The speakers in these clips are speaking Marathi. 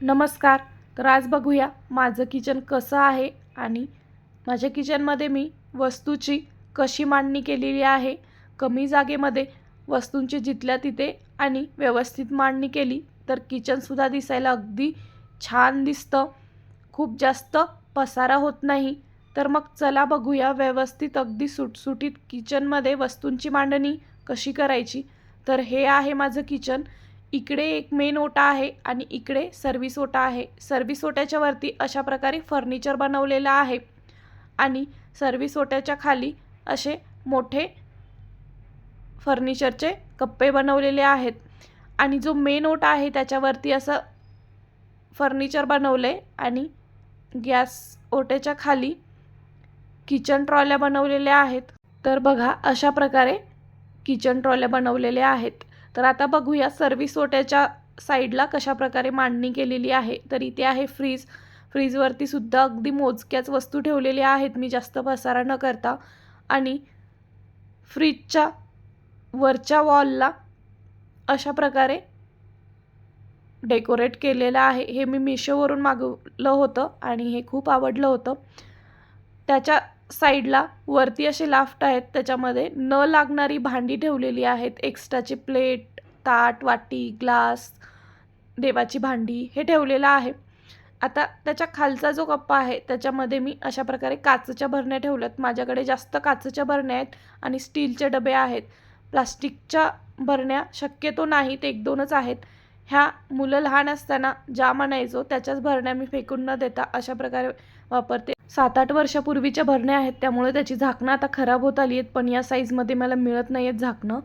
नमस्कार. तर आज बघूया माझं किचन कसं आहे आणि माझ्या किचनमध्ये मी वस्तूची कशी मांडणी केलेली आहे कमी जागेमध्ये वस्तूंची जिथल्या तिथे आणि व्यवस्थित मांडणी केली तर किचनसुद्धा दिसायला अगदी छान दिसतं. खूप जास्त पसारा होत नाही. तर मग चला बघूया व्यवस्थित अगदी सुटसुटीत किचनमध्ये वस्तूंची मांडणी कशी करायची. तर हे आहे माझं किचन. इकडे एक मेन ओटा आहे आणि इकडे सर्विस ओटा आहे. सर्विस ओट्याच्या वरती अशा प्रकारे फर्निचर बनवलेलं आहे आणि सर्विस ओट्याच्या खाली असे मोठे फर्निचरचे कप्पे बनवलेले आहेत. आणि जो मेन ओटा आहे त्याच्यावरती असं फर्निचर बनवलं आहे आणि गॅस ओट्याच्या खाली किचन ट्रॉल्या बनवलेल्या आहेत. तर बघा अशा प्रकारे किचन ट्रॉल्या बनवलेल्या आहेत. तर आता बघूया सर्व्हिस ओट्याच्या साईडला कशाप्रकारे मांडणी केलेली आहे. तर इथे आहे फ्रीज. फ्रीजवरती सुद्धा अगदी मोजक्याच वस्तू ठेवलेल्या आहेत. मी जास्त पसारा न करता. आणि फ्रीजच्या वरच्या वॉलला अशा प्रकारे डेकोरेट केलेलं आहे. हे मी मिशोवरून मागवलं होतं आणि हे खूप आवडलं होतं. त्याच्या साईडला वरती असे लाफ्ट आहेत त्याच्यामध्ये न लागणारी भांडी ठेवलेली आहेत एक्स्ट्राचे प्लेट ताट वाटी ग्लास देवाची भांडी हे ठेवलेलं आहे. आता त्याच्या खालचा जो कप्पा आहे त्याच्यामध्ये मी अशा प्रकारे काचेच्या भरण्या ठेवल्यात. माझ्याकडे जास्त काचेच्या भरण्या आहेत आणि स्टीलचे डबे आहेत. प्लास्टिकच्या भरण्या शक्यतो नाहीत एक दोनच आहेत. ह्या मुलं लहान असताना ज्या म्हणायचो त्याच्याच भरण्या मी फेकून न देता अशा प्रकारे वापरते. सात आठ वर्षापूर्वीच्या भरण्या आहेत त्यामुळे त्याची झाकणं आता खराब होत आली आहेत पण या साईजमध्ये मला मिळत नाही आहेत झाकणं.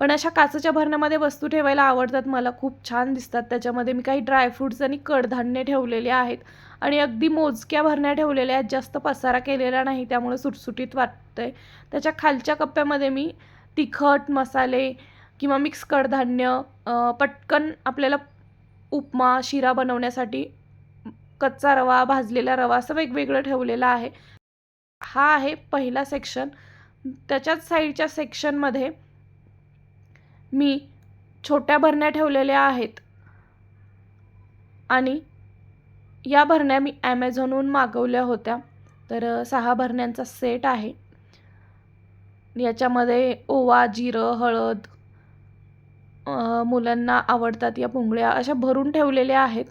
पण अशा काचेच्या भरण्यामध्ये वस्तू ठेवायला आवडतात मला खूप छान दिसतात. त्याच्यामध्ये मी काही ड्रायफ्रूट्स आणि कडधान्य ठेवलेले आहेत आणि अगदी मोजक्या भरण्या ठेवलेल्या आहेत जास्त पसारा केलेला नाही त्यामुळे सुटसुटीत वाटतंय. त्याच्या खालच्या कप्प्यामध्ये मी तिखट मसाले किंवा मिक्स कडधान्य पटकन आपल्याला उपमा शिरा बनवण्यासाठी कच्चा रवा भाजलेला रवा असं वेगवेगळं ठेवलेलं आहे. हा आहे पहिला सेक्शन त्याच्याच साईडच्या सेक्शनमध्ये मी छोट्या भरण्या ठेवलेल्या आहेत. आणि या भरण्या मी ॲमेझॉनहून मागवल्या होत्या. तर सहा भरण्यांचा सेट आहे. याच्यामध्ये ओवा जिरं हळद मुलांना आवडतात या पुंगळ्या अशा भरून ठेवलेल्या आहेत.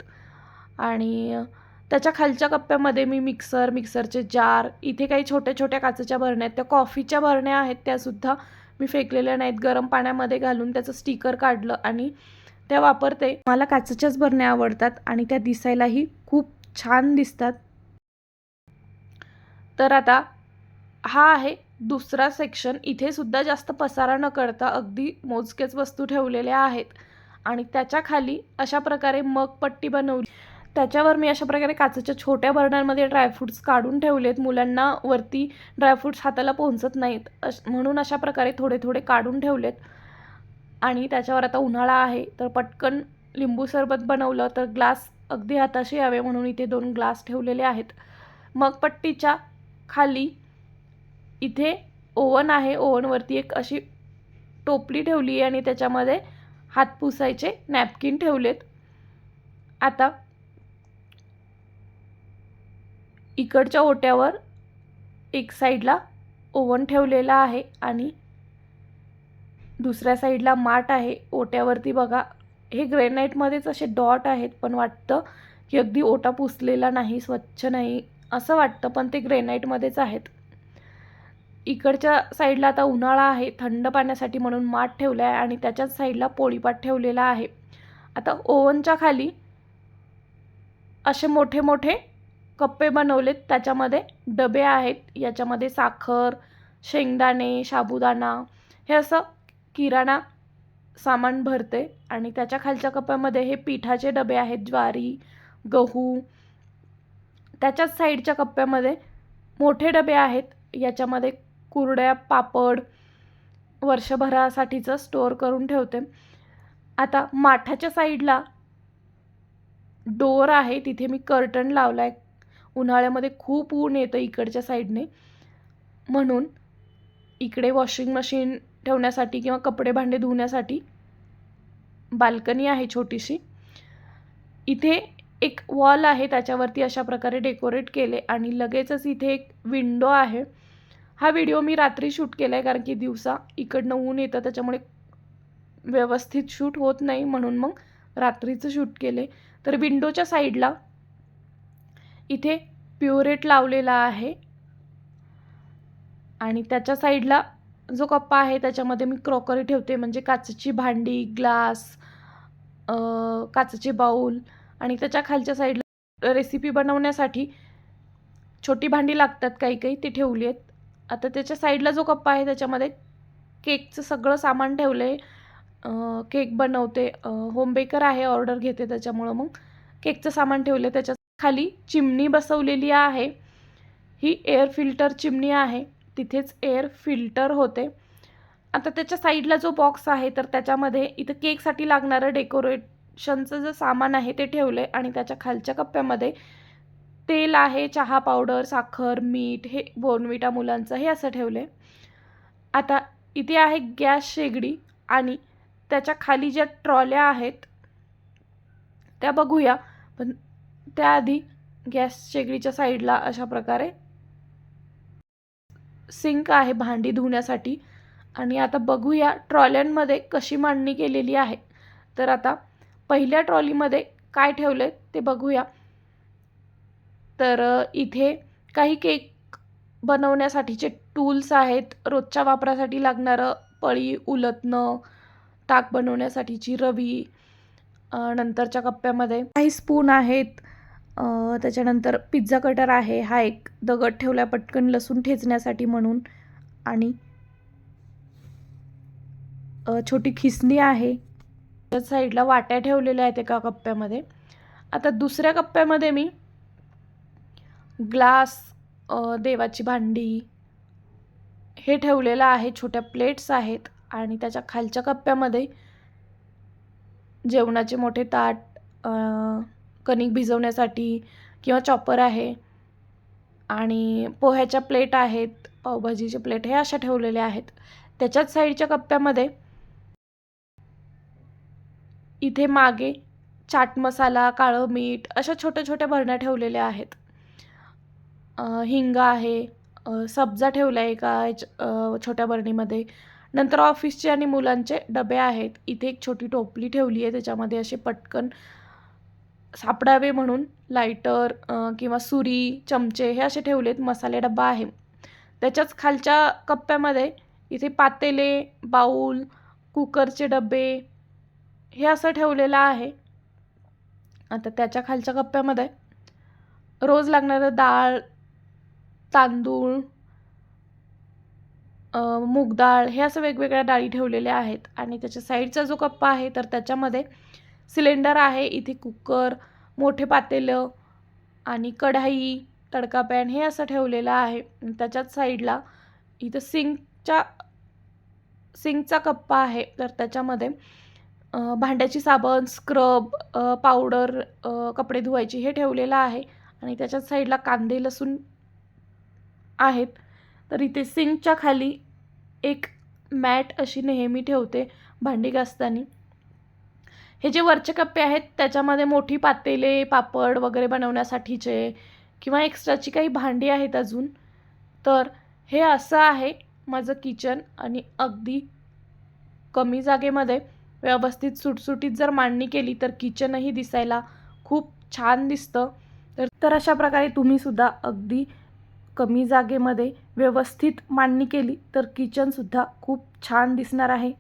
आणि त्याच्या खालच्या कप्प्यामध्ये मी मिक्सर मिक्सरचे जार इथे काही छोट्या छोट्या काचेच्या भरण्या आहेत. त्या कॉफीच्या भरण्या आहेत त्यासुद्धा मी फेकलेल्या नाहीत. गरम पाण्यामध्ये घालून त्याचं स्टिकर काढलं आणि त्या वापरते. मला काचेच्याच भरण्या आवडतात आणि त्या दिसायलाही खूप छान दिसतात. तर आता हा आहे दुसरा सेक्शन. इथे सुद्धा जास्त पसारा न करता अगदी मोजकेच वस्तू ठेवलेल्या आहेत आणि त्याच्याखाली अशा प्रकारे मग पट्टी बनवली. त्याच्यावर मी अशा प्रकारे काचेच्या छोट्या बर्नरमध्ये ड्रायफ्रूट्स काढून ठेवलेत मुलांना वरती ड्रायफ्रूट्स हाताला पोहोचत नाहीत. अश म्हणून अशा प्रकारे थोडे थोडे काढून ठेवलेत आणि त्याच्यावर आता उन्हाळा आहे. तर पटकन लिंबू सरबत बनवलं तर ग्लास अगदी हाताशी यावे म्हणून इथे दोन ग्लास ठेवलेले आहेत. मग पट्टीच्या खाली इथे ओव्हन आहे. ओवनवरती एक अशी टोपली ठेवली आहे आणि त्याच्यामध्ये हात पुसायचे नॅपकिन ठेवलेत. आता इकडच्या ओट्यावर एक साईडला ओव्हन ठेवलेला आहे आणि दुसऱ्या साईडला माठ आहे. ओट्यावरती बघा हे ग्रेनाईटमध्येच असे डॉट आहेत पण वाटतं की अगदी ओटा पुसलेला नाही स्वच्छ नाही असं वाटतं पण ते ग्रेनाईटमध्येच आहेत. इकडच्या साईडला आता उन्हाळा आहे थंड पाण्यासाठी म्हणून माठ ठेवला आहे आणि त्याच्याच साईडला पोळीपाट ठेवलेला आहे. आता ओव्हनच्या खाली असे मोठे मोठे कप्पे बनवलेत त्याच्यामध्ये डबे आहेत याच्यामध्ये साखर शेंगदाणे साबुदाणा हे असं किराणा सामान भरते आणि त्याच्या खालच्या कप्प्यामध्ये हे पिठाचे डबे आहेत ज्वारी गहू. त्याच्याच साईडच्या कप्प्यामध्ये मोठे डबे आहेत याच्यामध्ये कुरड्या पापड वर्षभरासाठीचं स्टोअर करून ठेवते. आता माठाच्या साईडला डोअर आहे तिथे मी कर्टन लावला आहे उन्हाळ्यामध्ये खूप ऊन येतं इकडच्या साईडने. म्हणून इकडे वॉशिंग मशीन ठेवण्यासाठी किंवा कपडे भांडे धुण्यासाठी बाल्कनी आहे छोटीशी. इथे एक वॉल आहे त्याच्यावरती अशा प्रकारे डेकोरेट केले आणि लगेचच इथे एक विंडो आहे. हा व्हिडिओ मी रात्री शूट केला आहे कारण की दिवसा इकडनं ऊन येतं त्याच्यामुळे व्यवस्थित शूट होत नाही म्हणून मग रात्रीचं शूट केले. तर विंडोच्या साईडला इथे प्युरेट लावलेला आहे. आणि त्याच्या साईडला जो कप्पा आहे त्याच्यामध्ये मी क्रॉकरी ठेवते. म्हणजे काचेची भांडी ग्लास काचेचे बाऊल आणि त्याच्या खालच्या साईडला रेसिपी बनवण्यासाठी छोटी भांडी लागतात काही काही. ती ठेवली आहेत. आता त्याच्या साईडला जो कप्पा आहे त्याच्यामध्ये केकचं सगळं सामान ठेवलं आहे केक बनवते. होम बेकर आहे ऑर्डर घेते त्याच्यामुळं मग. केकचं सामान ठेवलं त्याच्या खाली चिमणी बसवलेली आहे. ही एअर फिल्टर चिमणी आहे. तिथेच एअर फिल्टर होते. आता त्याच्या साईडला जो बॉक्स आहे तर त्याच्यामध्ये इथं केकसाठी लागणारं डेकोरेशनचं जे सामान आहे ते ठेवलं आहे आणि त्याच्या खालच्या कप्प्यामध्ये तेल आहे चहा पावडर साखर मीठ हे बोर्नविटा मुलांचं हे असं ठेवलं आहे आता इथे आहे गॅस शेगडी आणि त्याच्याखाली ज्या ट्रॉल्या आहेत त्या बघूया. पण त्याआधी गॅस शेगडीच्या साईडला अशा प्रकारे सिंक आहे भांडी धुण्यासाठी. आणि आता बघूया ट्रॉल्यांमध्ये कशी मांडणी केलेली आहे. तर आता पहिल्या ट्रॉलीमध्ये काय ठेवलं आहे ते बघूया. तर इथे काही केक बनवण्यासाठीचे टूल्स आहेत. रोजच्या वापरासाठी लागणारं पळी उलटणं ताक बनवण्यासाठीची रवी नंतरच्या कप्प्यामध्ये काही स्पून आहेत. त्याच्यानंतर पिझ्झा कटर आहे. हा एक दगड ठेवला पटकन लसूण ठेचण्यासाठी म्हणून. आणि छोटी खिसणी आहे. त्या साईडला वाट्या ठेवलेल्या आहेत एका कप्प्यामध्ये. आता दुसऱ्या कप्प्यामध्ये मी ग्लास देवाची भांडी हे ठेवलेलं आहे. छोट्या प्लेट्स आहेत. आणि त्याच्या खालच्या कप्प्यामध्ये जेवणाचे मोठे ताट कणिक भिजवण्यासाठी किंवा चॉपर आहे. आणि पोह्याच्या प्लेट आहेत पावभाजीचे प्लेट हे अशा ठेवलेल्या आहेत. त्याच्याच साईडच्या कप्प्यामध्ये इथे मागे चाट मसाला काळं मीठ अशा छोट्या छोट्या भरण्या ठेवलेल्या आहेत. हिंग आहे सब्जा ठेवला आहे एका छोट्या बरणीमध्ये. नंतर ऑफिसचे आणि मुलांचे डबे आहेत. इथे एक छोटी टोपली ठेवली आहे त्याच्यामध्ये असे पटकन सापडावे म्हणून लायटर किंवा सुरी चमचे हे असे ठेवलेत मसाले डब्बा आहे. त्याच्याच खालच्या कप्प्यामध्ये इथे पातेले बाऊल कुकरचे डबे हे असं ठेवलेलं आहे. आता त्याच्या खालच्या कप्प्यामध्ये रोज लागणारं डाळ तांदूळ मूग डाळ हे असं वेगवेगळ्या डाळी ठेवलेल्या आहेत. आणि त्याच्या साईडचा जो कप्पा आहे तर त्याच्यामध्ये सिलेंडर आहे इथे कुकर मोठे पातेलं आणि कढाई तडका पॅन हे असं ठेवलेलं आहे. त्याच्याच साईडला इथं सिंकच्या सिंकचा कप्पा आहे. तर त्याच्यामध्ये भांड्याची साबण स्क्रब पावडर कपडे धुवायची हे ठेवलेलं आहे. आणि त्याच्याच साईडला कांदे लसूण आहेत. तर इथे सिंकच्या खाली एक मॅट अशी नेहमी ठेवते भांडी घासताना. हे जे वरचे कप्पे आहेत त्याच्यामध्ये मोठी पातेले पापड वगैरे बनवण्यासाठीचे किंवा एक्स्ट्राची काही भांडी आहेत अजून तर हे असं आहे माझं किचन आणि अगदी कमी जागेमध्ये व्यवस्थित सुटसुटीत जर मांडणी केली तर किचनही दिसायला खूप छान दिसतं. तर तर अशा प्रकारे तुम्हीसुद्धा अगदी कमी जागेमध्ये व्यवस्थित मांडणी केली तर किचनसुद्धा खूप छान दिसणार आहे.